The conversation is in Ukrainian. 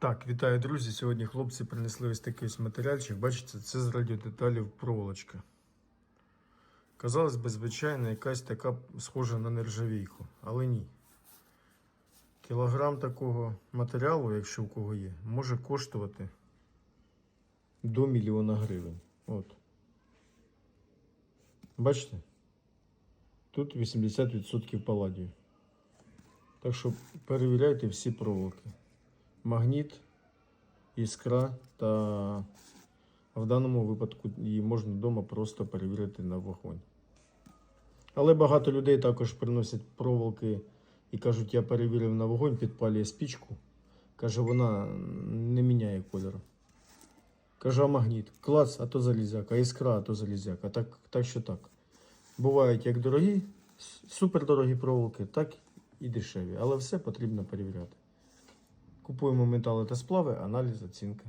Так, вітаю, друзі. Сьогодні хлопці принесли ось такий ось матеріальчик. Бачите, це з радіодеталів проволочка. Казалось би, звичайно, якась така схожа на нержавійку, але ні. Кілограм такого матеріалу, якщо у кого є, може коштувати до мільйона гривень. От. Бачите? Тут 80% паладію. Так що перевіряйте всі проволоки магніт, іскра та в даному випадку її можна вдома просто перевірити на вогонь. Але багато людей також приносять проволоки і кажуть, я перевірив на вогонь, підпалює спічку. Каже, вона не міняє кольору. Каже, а магніт, клац, а то залізяк, а іскра, а то залізяк. А так, так що так. Бувають як дорогі, супердорогі проволоки, так і дешеві. Але все потрібно перевіряти. Купуємо метали та сплави, аналіз, оцінка.